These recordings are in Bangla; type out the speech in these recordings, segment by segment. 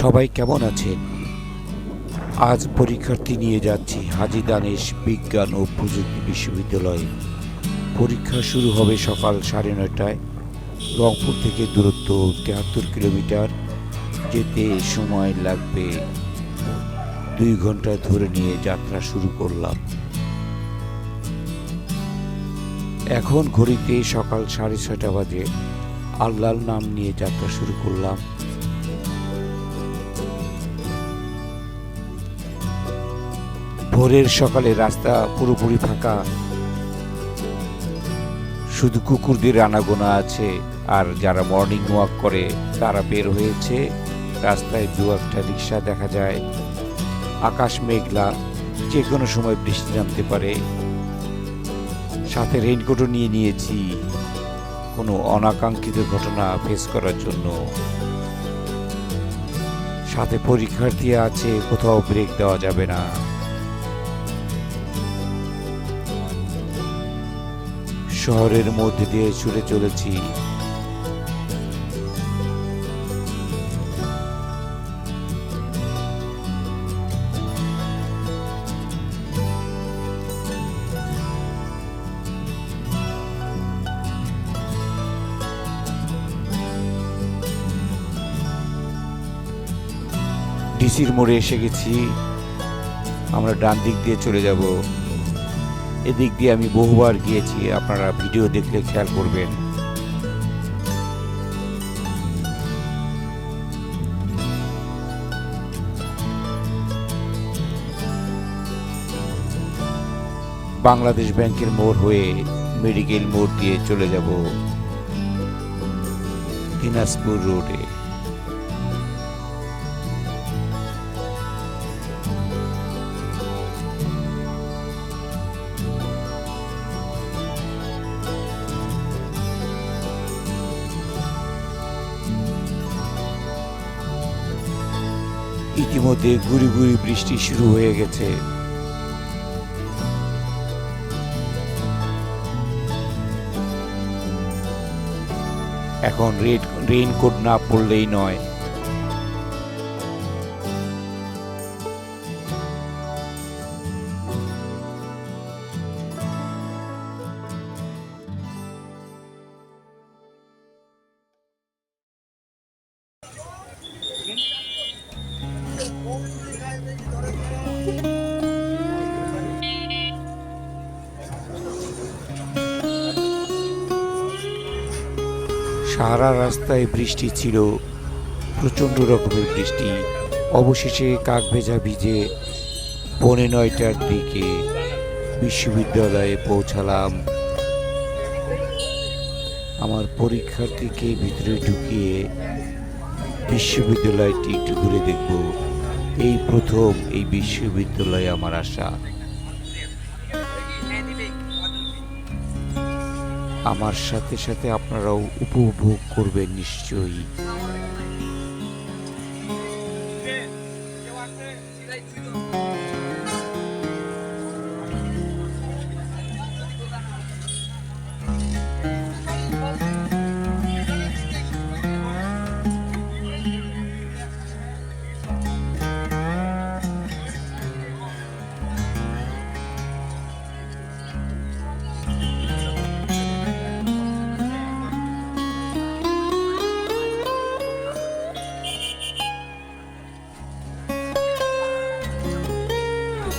সবাই কেমন আছেন? আজ পরীক্ষার্থী নিয়ে যাচ্ছি হাজি দানেশ বিজ্ঞান ও প্রযুক্তি বিশ্ববিদ্যালয়ে। পরীক্ষা শুরু হবে সকাল সাড়ে নয়টায়, রংপুর থেকে দূরত্ব তেহাত্তর কিলোমিটার, যেতে সময় লাগবে দুই ঘণ্টা ধরে নিয়ে যাত্রা শুরু করলাম। এখন ঘড়িতে সকাল সাড়ে ছয়টা বাজে, আল্লাহর নাম নিয়ে যাত্রা শুরু করলাম। ভোরের সকালে রাস্তা পুরোপুরি ফাঁকা। শুধু কুকুরদের আনাগোনা আছে, আর যারা মর্নিং ওয়াক করে, তারা বের হয়েছে। রাস্তায় দু একটা রিক্সা দেখা যায়। আকাশ মেঘলা, যে কোনো সময় বৃষ্টি নামতে পারে। সাথে রেইনকোটও নিয়ে নিয়েছি। কোনো অনাকাঙ্ক্ষিত ঘটনা ফেস করার জন্য। সাথে পরীক্ষার্থী আছে, কোথাও ব্রেক দেওয়া যাবে না। শহরের মধ্যে দিয়ে ছুটে চলেছি। ডিসির মোড়ে এসে গেছি। আমরা ডান দিক দিয়ে চলে যাব। এদিক দিয়ে আমি বহুবার গিয়েছি, আপনারা ভিডিও দেখলে খেয়াল করবেন। বাংলাদেশ ব্যাংকের মোড় হয়ে মেডিকেল মোড় দিয়ে চলে যাব। দিনাজপুর রোডে। ইতিমধ্যে গুড়ি গুড়ি বৃষ্টি শুরু হয়ে গেছে। এখন রেড রেইনকোট না পড়লেই নয়। সারা রাস্তায় বৃষ্টি ছিল, প্রচণ্ড রকমের বৃষ্টি। অবশেষে কাক ভেজা ভিজে পৌনে নয়টার দিকে বিশ্ববিদ্যালয়ে পৌঁছালাম। আমার পরীক্ষার্থীকে ভিতরে ঢুকিয়ে বিশ্ববিদ্যালয়টি একটু ঘুরে দেখব। এই প্রথম এই বিশ্ববিদ্যালয়ে আমার আসা। আমার সাথে সাথে আপনারাও উপভোগ করবেন নিশ্চয়ই।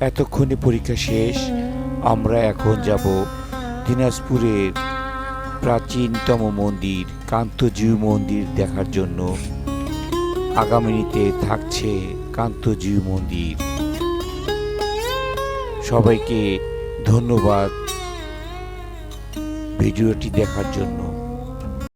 এতক্ষণে পরীক্ষা শেষ, আমরা এখন যাব দিনাজপুরের প্রাচীনতম মন্দির, কান্তজিউ মন্দির দেখার জন্য। আগামীতে থাকছে কান্তজিউ মন্দির। সবাইকে ধন্যবাদ ভিডিওটি দেখার জন্য।